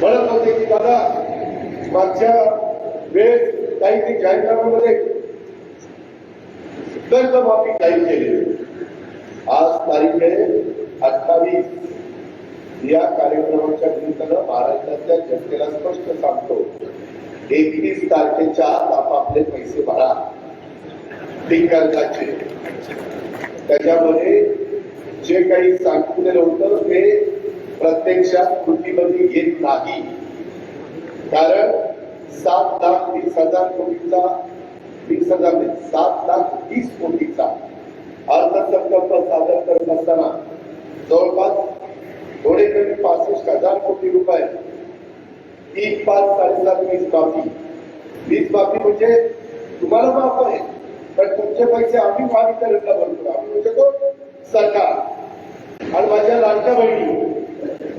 म्हणत होते की दादा मागच्या वेळेस काही ते जाहीरनाम्यामध्ये कर्ज माफी काही केली आज तारीख आहे अठ्ठावीस. या कार्यक्रमाच्या निमित्तानं महाराष्ट्रातल्या जनतेला स्पष्ट सांगतो एकवीस तारखेच्या आत आपापले पैसे भरा. कर्जाचे त्याच्यामध्ये जे काही सांगितलेलं होतं ते प्रत्यक्षात कृतीमध्ये येत नाही. कारण सात लाख हज़ार कोटीचा हज़ार सात लाख कोटीचा अर्थसंकल्प सादर करत असताना जवळपास थोडे कमी पासष्ट हज़ार कोटी रुपये, तीन पाच साडेसात वीस माफ़ी वीस माफ़ी म्हणजे तुम्हाला माफ़ आहे, पण तुमचे पैसे आम्ही महावितरणला भरतो. आम्ही म्हणजे कोण सरकार. आणि माझ्या लाडक्या बहिणी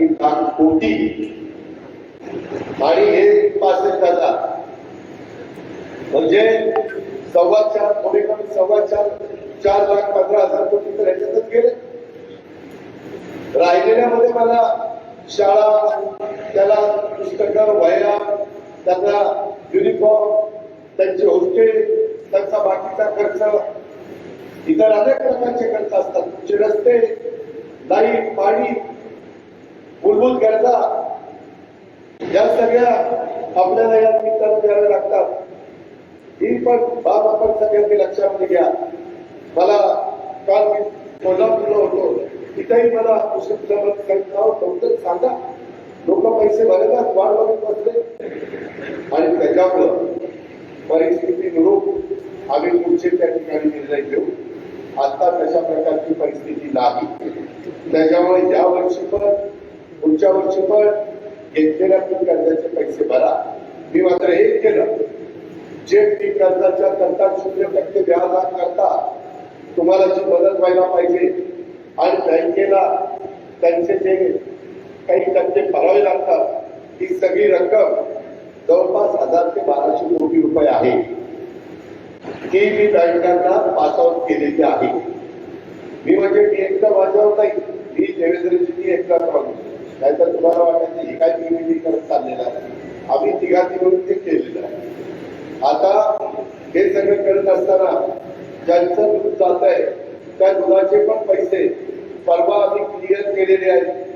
ती साडेतीन होती आणि हे पासष्ट हजार म्हणजे सव्वा चार थोडे कमी सव्वा चार चार लाख पंधरा हजार कोटी तर ह्याच्यातच गेले. राहिलेल्यामध्ये मला शाळा त्याला पुस्तकं वह्या त्यांना युनिफॉर्म त्यांचे हॉस्टेल त्यांचा बाकीचा खर्च. इतर अनेक प्रकारचे खर्च असतात. तुमचे रस्ते लाइट पाणी मूलभूत गरजा। या सगळ्या आपल्याला या निमित्तानं लागतात ही पण बाब आपण सगळ्यांनी लक्षामध्ये घ्या मला काल मी कोल्हापूरला होतो तिथेही मला सांगा। लोक पैसे बघत बसले आणि त्याच्यामुळं परिस्थिती नुरूप आम्ही पुढचे त्या ठिकाणी निर्णय घेऊ आता तशा प्रकारची परिस्थिती नाही त्याच्यामुळे या वर्षी पण पुढच्या वर्षी पण घेतलेल्या पीक कर्जाचे पैसे भरा. मी मात्र हे केलं. जे पीक कर्जाच्या करता शून्य टक्के व्याजा करता तुम्हाला जी मदत व्हायला पाहिजे आणि बँकेला त्यांचे जे काही टक्के भरावे लागतात ही सगळी रक्कम जवळपास हजार ते बाराशे कोटी रुपये आहे. ती मी बँकांना पास आउट केलेली आहे. मी म्हणजे मी एकदा वाजवत नाही मी देवेंद्रजींनी एकटाच सांगू नाहीतर तुम्हाला वाटायचं हे काय मी करत चाललेलं आहे. आम्ही तिघांनी मिळून ते केलेलं आहे. आता हे सगळं करत असताना ज्यांचं दूध जात आहे त्या दुधाचे पण पैसे परवा आम्ही क्लिअर केलेले आहेत.